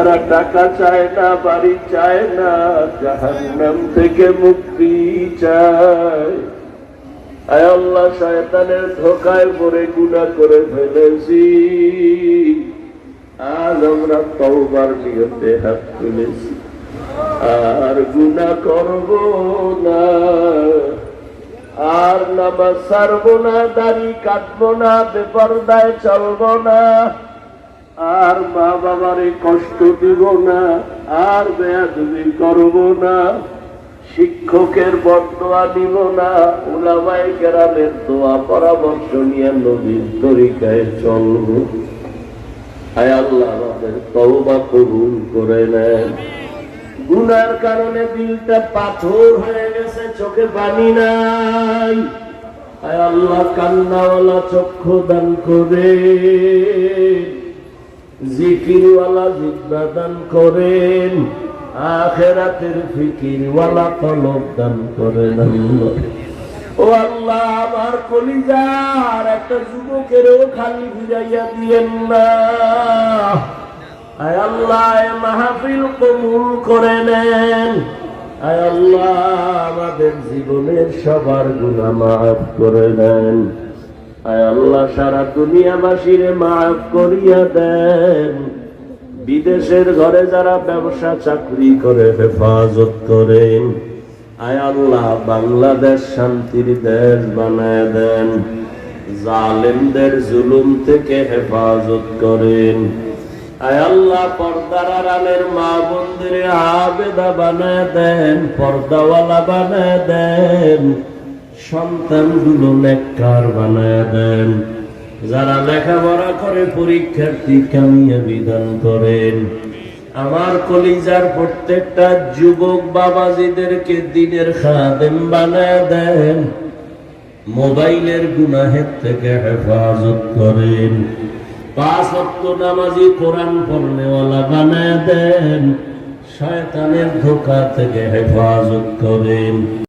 এরা টাকা চায় না, বাড়ি চায় না, জাহান্নাম থেকে মুক্তি চায়। আয় আল্লাহ ধোকায় পড়ে গুণা করে ফেলেছি। আজ আমরা তওবার নিয়তে হাত তুলেছি। আর গুণা করব না। আর নামাজ ছাড়বো না, দাড়ি কাটবো না, বেপরদায় চলবো না। আর মা বাবারে কষ্ট দিব না, আর বেয়াদবি করব না। শিক্ষকের বদোয়া দিব না উলামাই কেরামের দোয়া পরামর্শ নিয়ে নবীর তরিকায় চলব। কারণে পাথর হয়ে গেছে, চোখে নাই। আল্লাহ, কান্নাওয়ালা চক্ষু দান করে। জিকিরওয়ালা জিব্বা দান করেন, আখেরাতের ফিকিরওয়ালা কলব দান করেন। ও আল্লাহ, আমার কলিজার একটা যুবকেরও খালি ফিরাইয়া দিয়েন না। আয় আল্লাহ মাহফিল কবুল করে নেন। আয় আল্লাহ, আমাদের জীবনের সবার গুণা মাফ করে নেন। আল্লাহ, সারা দুনিয়াবাসীরে মাফ করিয়া দেন। বিদেশের ঘরে যারা ব্যবসা, চাকরি করে, হেফাজত করেন, আয় আল্লাহ, বাংলাদেশ শান্তির দেশ বানায় দেন। জালেমদের জুলুম থেকে হেফাজত করেন। আয় আল্লাহ, পর্দার আড়ালের মা বন্দিরে আবেদা বানায় দেন, পর্দাওয়ালা বানায় দেন। সন্তানগুলো নেককার বানায় দেন। যারা লেখাপড়া করে পরীক্ষার্থী কামিয়া বিধান করেন। আমার কলিজার প্রত্যেকটা যুবক বাবাজিদেরকে দিনের খাদেম বানায় দেন। মোবাইলের গুনাহের থেকে হেফাজত করেন। পাঁচ অক্ট নামাজি কোরআন পড়নেওয়ালা বানায় দেন। শয়তানের ধোকা থেকে হেফাজত করেন।